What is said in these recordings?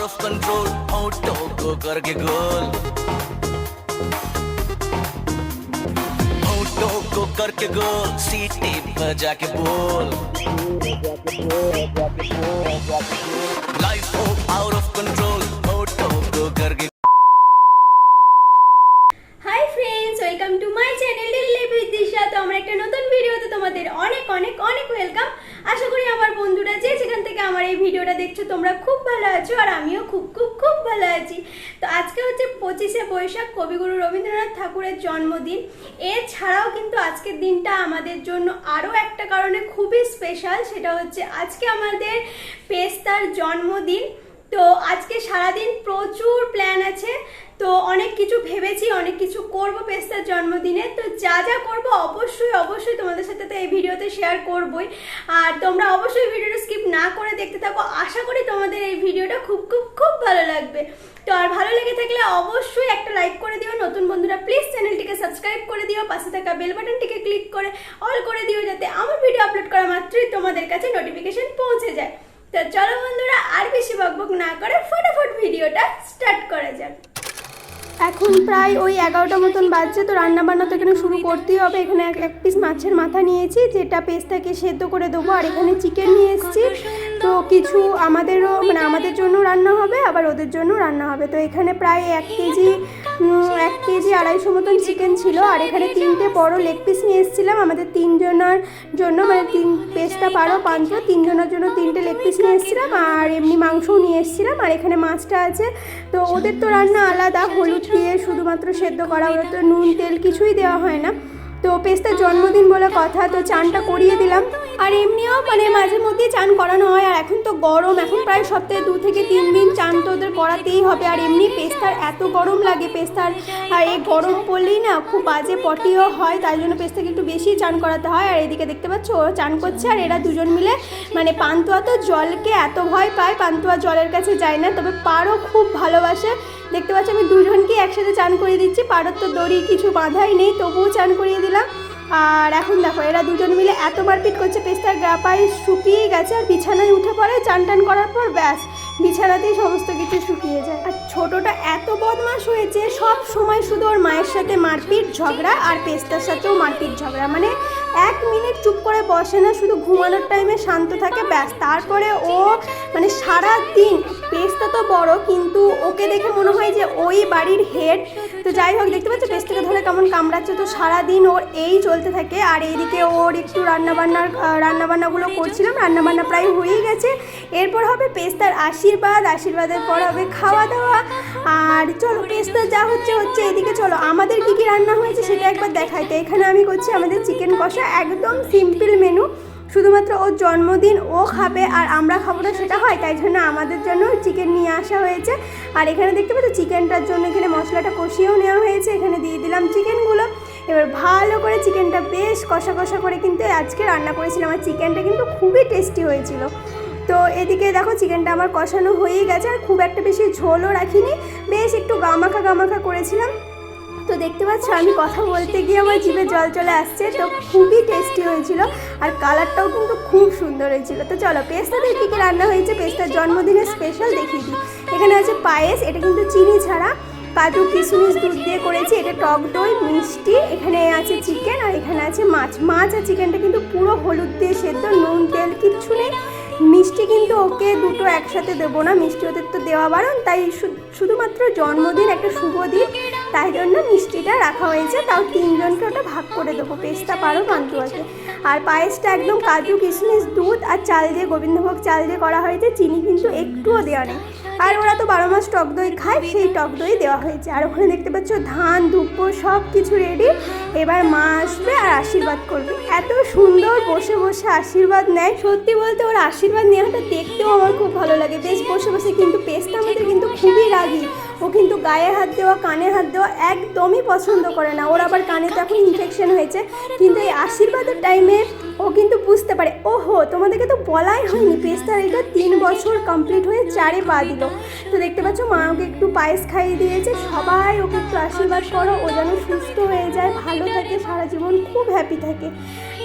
Out of control होठों को करके गोल। होठों को करके गोल, सीटी बजा के बोल। অনেক অনেক ওয়েলকাম আশা করি আমার বন্ধুরা যে যেখান থেকে আমার এই ভিডিওটা দেখছ, তোমরা খুব ভালো আছো আর আমিও খুব খুব খুব ভালো আছি। তো আজকে হচ্ছে পঁচিশে বৈশাখ, কবিগুরু রবীন্দ্রনাথ ঠাকুরের জন্মদিন। এছাড়াও কিন্তু আজকের দিনটা আমাদের জন্য আরও একটা কারণে খুবই স্পেশাল সেটা হচ্ছে আজকে আমাদের পেস্তার জন্মদিন। তো আজকে সারাদিন প্রচুর প্ল্যান আছে। তো অনেক কিছু ভেবেছি, অনেক কিছু করব পেস্তার জন্মদিনে। তো যা যা করব অবশ্যই অবশ্যই তোমাদের সাথে তো এই ভিডিওতে শেয়ার করবই। আর তোমরা অবশ্যই ভিডিওটা স্কিপ না করে দেখতে থাকো। আশা করি তোমাদের এই ভিডিওটা খুব খুব খুব ভালো লাগবে। তো আর ভালো লেগে থাকলে অবশ্যই একটা লাইক করে দিও। নতুন বন্ধুরা প্লিজ চ্যানেলটিকে সাবস্ক্রাইব করে দিও। পাশে থাকা বেল বাটনটিকে ক্লিক করে অল করে দিও যাতে আমার ভিডিও আপলোড করা মাত্রই তোমাদের কাছে নোটিফিকেশন পৌঁছে যায়। তো চলো বন্ধুরা, আর বেশি বকবক না করে ফটাফট ভিডিওটা স্টার্ট করা যাক। এখন প্রায় ওই এগারোটা মতন বাজছে, তো রান্না বান্না তো এখানে শুরু করতেই হবে। এখানে এক এক পিস মাছের মাথা নিয়েছি, যেটা পেস্তাকে সেদ্ধ করে দেবো, আর এখানে চিকেন নিয়ে এসেছি। তো কিছু আমাদেরও মানে আমাদের জন্য রান্না হবে, আবার ওদের জন্য রান্না হবে। তো এখানে প্রায় এক কেজি এক কেজি আড়াইশো মতন চিকেন ছিল, আর এখানে তিনটে বড় লেগ পিস নিয়ে এসেছিলাম। আমাদের তিনজনের জন্য মানে তিন পেস্তা পারো পাঁচশো তিনজনের জন্য তিনটে লেগ পিস নিয়ে এসেছিলাম, আর এমনি মাংসও নিয়ে এসেছিলাম, আর এখানে মাছটা আছে। তো ওদের তো রান্না আলাদা, হলুদ দিয়ে শুধুমাত্র সেদ্ধ করা ওদের তো নুন, তেল কিছুই দেওয়া হয় না। তো পেস্তার জন্মদিন বলে কথা, তো চানটা করিয়ে দিলাম। আর এমনিও মানে মাঝে মধ্যে চান করানো হয়, আর এখন তো গরম, এখন প্রায় সপ্তাহে দু থেকে তিন দিন চান তো ওদের করাতেই হবে। আর এমনি পেস্তার এত গরম লাগে পেস্তার, আর এই গরম পড়লেই না খুব বাজে পটিও হয়, তাই জন্য পেস্তাকে একটু বেশি চান করাতে হয়। আর এদিকে দেখতে পাচ্ছ, ও চান করছে, আর এরা দুজন মিলে মানে পান্তুয়া তো জলকে এত ভয় পায়, পান্তুয়া জলের কাছে যায় না, তবে পারও খুব ভালোবাসে। দেখতে পাচ্ছ, আমি দুজনকে একসাথে চান করিয়ে দিচ্ছি, পারোর তো দড়ি কিছু বাঁধাই নেই, তবুও চান করিয়ে দিলাম। আর এখন দেখো, এরা দুজন মিলে এত মারপিট করছে, পেস্তার গ্রাপাই শুকিয়ে গেছে আর বিছানায় উঠে পড়ে চান টান করার পর ব্যাস, বিছানাতেই সমস্ত কিছু শুকিয়ে যায়। আর ছোটটা এত বদমাশ হয়েছে, সব সময় শুধু ওর মায়ের সাথে মারপিট, ঝগড়া আর পেস্তার সাথেও মারপিট, ঝগড়া। মানে এক মিনিট চুপ করে বসে না, শুধু ঘুমানোর টাইমে শান্ত থাকে, ব্যাস। তারপরে ও মানে সারা দিন পেস্তা তো বড়, কিন্তু ওকে দেখে মনে হয় যে ওই বাড়ির হেড তো যাই হোক, দেখতে পাচ্ছ পেস্তাকে ধরে কেমন কামড়াচ্ছে। তো সারা দিন ওর এই চলতে থাকে, আর এইদিকে ওর একটু রান্নাবান্নার রান্নাবান্নাগুলো করছিলাম। রান্নাবান্না প্রায় হয়েই গেছে। এরপর হবে পেস্তার আশীর্বাদ। আশীর্বাদের পর হবে খাওয়া দাওয়া আর চলো পেস্তা যা হচ্ছে হচ্ছে এদিকে চলো। আমাদের কি কি রান্না হয়েছে সেটা একবার দেখাই। তো এখানে আমি করছি আমাদের চিকেন কষা, একদম সিম্পল মেনু শুধুমাত্র ওর জন্মদিন ও খাবে আর আমরা খাব না, সেটা হয়। তাই জন্য আমাদের জন্য চিকেন নিয়ে আসা হয়েছে। আর এখানে দেখতে পাচ্ছ চিকেনটার জন্য এখানে মশলাটা কষিয়েও নেওয়া হয়েছে। এখানে দিয়ে দিলাম চিকেনগুলো এবার ভালো করে চিকেনটা বেশ কষা কষা করে কিন্তু আজকে রান্না করেছিলাম। আর চিকেনটা কিন্তু খুবই টেস্টি হয়েছিল। তো এদিকে দেখো চিকেনটা আমার কষানো হয়েই গেছে। আর খুব একটা বেশি ঝোলও রাখিনি। বেশ একটু গামাখা গামাখা করেছিলাম। তো দেখতে পাচ্ছ, আমি কথা বলতে গিয়ে আমার জিভে জল চলে আসছে, তো খুবই টেস্টি হয়েছিল আর কালারটাও কিন্তু খুব সুন্দর হয়েছিল। তো চলো, পেস্তাদের কী কী রান্না হয়েছে? পেস্তার জন্মদিনের স্পেশাল দেখিয়ে দিই। এখানে আছে পায়েস, এটা কিন্তু চিনি ছাড়া। কাজু, কিশমিশ, দুধ দিয়ে করেছি। এটা টক দই, মিষ্টি, এখানে আছে চিকেন আর এখানে আছে মাছ। মাছ আর চিকেনটা কিন্তু পুরো হলুদ দিয়ে সেদ্ধ, নুন, তেল, কিচ্ছু নেই। মিষ্টি কিন্তু ওকে দুটো একসাথে দেবো না, মিষ্টি ওদের তো দেওয়া বারণ। তাই শুধুমাত্র জন্মদিন, একটা শুভ দিন। তাই জন্য মিষ্টিটা রাখা হয়েছে। তাও তিনজনকে ওটা ভাগ করে দেবো। পেস্তা পারো পান্তুয়াকে। আর পায়েসটা একদম কাজু, কিশমিশ, দুধ আর চাল দিয়ে, গোবিন্দভোগ চাল দিয়ে করা হয়েছে। চিনি কিন্তু একটুও দেওয়া নেই। আর ওরা তো বারো মাস টক দই খায়, সেই টক দই দেওয়া হয়েছে। আর ওখানে দেখতে পাচ্ছ ধান ধুপো সব কিছু রেডি এবার মা আসবে আর আশীর্বাদ করবে। এত সুন্দর বসে বসে আশীর্বাদ নেয়। সত্যি বলতে ওর আশীর্বাদ নেওয়াটা দেখতেও আমার খুব ভালো লাগে। বেশ বসে বসে কিন্তু পেস্তা আমাদের কিন্তু খুবই রাগি। ও কিন্তু গায়ে হাত দেওয়া কানে হাত দেওয়া একদমই পছন্দ করে না। ওর আবার কানে তো এখন ইনফেকশন হয়েছে। কিন্তু এই আশীর্বাদের টাইমে ও কিন্তু বুঝতে পারে, ওহো, তোমাদেরকে তো বলাই হয়নি। পেস্তার এটা তিন বছর কমপ্লিট হয়ে চারে পা দিল। তো দেখতে পাচ্ছ, মা ওকে পায়েস খাইয়ে দিয়েছে। সবাই ওকে একটু আশীর্বাদ করো, ও যেন সুস্থ হয়ে যায়, ভালো থাকে, সারা জীবন খুব হ্যাপি থাকে।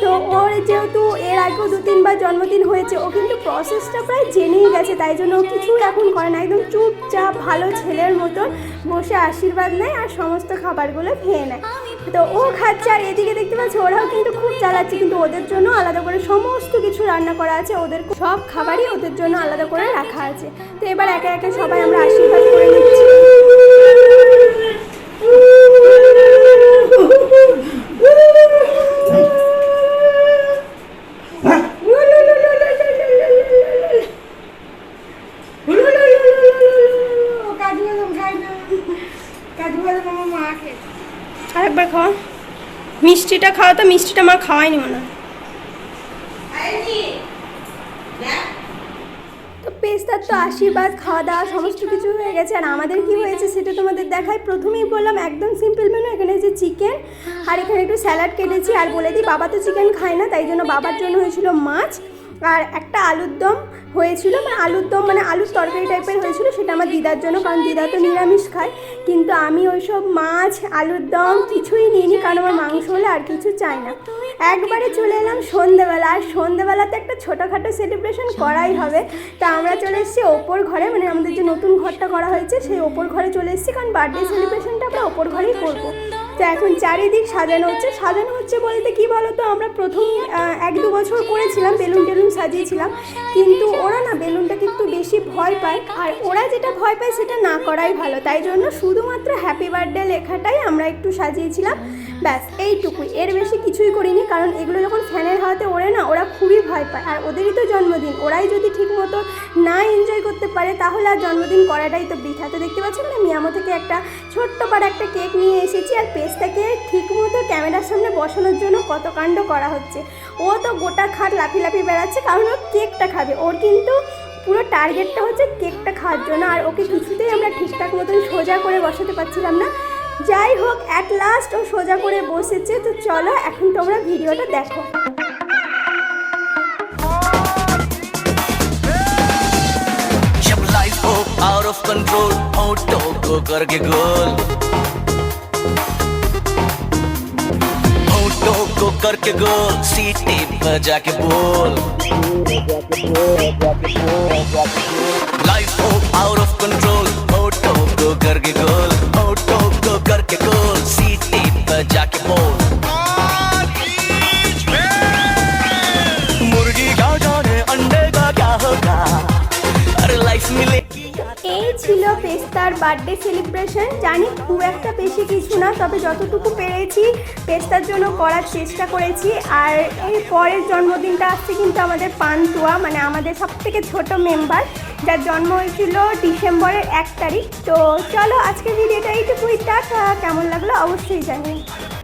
তো ওর যেহেতু এর আগেও দু তিনবার জন্মদিন হয়েছে, ও কিন্তু প্রসেসটা প্রায় জেনেই গেছে, তাই জন্য ও কিছুই এখন করে না। একদম চুপচাপ, ভালো ছেলের মতন বসে আশীর্বাদ নেয় আর সমস্ত খাবারগুলো খেয়ে নেয়। তো ও খাচ্ছে আর এদিকে দেখতে পাচ্ছি, ওরাও কিন্তু খুব চালাচ্ছে, কিন্তু ওদের জন্য আলাদা করে সমস্ত কিছু রান্না করা আছে, ওদের সব খাবারই ওদের জন্য আলাদা করে রাখা আছে। তো এবার একে একে সবাই আমরা আশীর্বাদ করে নিচ্ছি। আরেকবার খাওয়া। মিষ্টিটা খাওয়া তো, মিষ্টিটা আমার খাওয়াইনি মনে হয়। তো পেস্তার তো আশীর্বাদ খাওয়া দাওয়া সমস্ত কিছু হয়ে গেছে। আর আমাদের কি হয়েছে সেটা তোমাদের দেখাই। প্রথমেই বললাম, একদম সিম্পল মেনু এখানে যে চিকেন আর এখানে একটু স্যালাড কেটেছি। আর বলে দিই, বাবা তো চিকেন খায় না, তাই জন্য বাবার জন্য হয়েছিল মাছ। আর একটা আলুর দম হয়েছিল মানে আলুর দম মানে আলুর তরকারি টাইপের হয়েছিল, সেটা আমার দিদার জন্য, কারণ দিদা তো নিরামিষ খায়। কিন্তু আমি ওইসব মাছ, আলুর দম কিছুই নিইনি, কারণ আমার মাংস হলে আর কিছু চাই না। একবারে চলে এলাম সন্ধেবেলা, আর সন্ধেবেলাতে একটা ছোটোখাটো সেলিব্রেশন করাই হবে। তা আমরা চলে এসেছি ওপর ঘরে মানে আমাদের যে নতুন ঘরটা করা হয়েছে, সেই ওপর ঘরে চলে এসেছি, কারণ বার্থডে সেলিব্রেশনটা আমরা ওপর তো এখন চারিদিক সাজানো হচ্ছে। সাজানো হচ্ছে বলতে কি বলো তো আমরা প্রথম এক দু বছর করেছিলাম, বেলুন টেলুন সাজিয়েছিলাম। কিন্তু ওরা না বেলুনটাকে একটু বেশি ভয় পায়। আর ওরা যেটা ভয় পায় সেটা না করাই ভালো। তাই জন্য শুধুমাত্র হ্যাপি বার্থডে লেখাটাই আমরা একটু সাজিয়েছিলাম। ব্যাস, এইটুকুই। এর বেশি কিছুই করিনি, কারণ এগুলো যখন ফ্যানের হাওয়াতে ওড়ে না, ওরা খুবই ভয় পায়। আর ওদেরই তো জন্মদিন। ওরাই যদি ঠিক মতো না এনজয় করতে পারে, তাহলে আর জন্মদিন করাটাই তো বৃথা। তো দেখতে পাচ্ছেন না মিয়ামো থেকে একটা ছোট্ট পাড়া একটা কেক নিয়ে এসেছি। আর পেজটাকে ঠিক মতো ক্যামেরার সামনে বসানোর জন্য কত কাণ্ড করা হচ্ছে ও তো গোটা খাট লাফি লাফি বেড়াচ্ছে কারণ ও কেকটা খাবে ওর কিন্তু পুরো টার্গেটটা হচ্ছে কেকটা খাওয়ার জন্য আর ওকে কিছুতেই আমরা ঠিকঠাক মতন সোজা করে বসাতে পারছিলাম না যাই হোক অ্যাট লাস্ট ও সোজা করে বসেছে তো চলো এখন তোমরা ভিডিওটা দেখো जब लाइफ हो आउट ऑफ कंट्रोल होटो को करके गोल को करके गोल सीटी बजा के बोल. Life out of control out of को करके गोल आउट ऑफ़ को करके गोल পেস্তার বার্থডে সেলিব্রেশন জানি খুব একটা বেশি কিছু না, তবে যতটুকু পেরেছি, পেস্তার জন্য করার চেষ্টা করেছি। আর এই পরের জন্মদিনটা আসছে কিন্তু আমাদের পান্তুয়া মানে আমাদের সব থেকে ছোট মেম্বার যার জন্ম হয়েছিল ডিসেম্বরের এক তারিখ। তো চলো আজকে ভিডিওটা এইটুকুই টাকা কেমন লাগল অবশ্যই জানিয়ে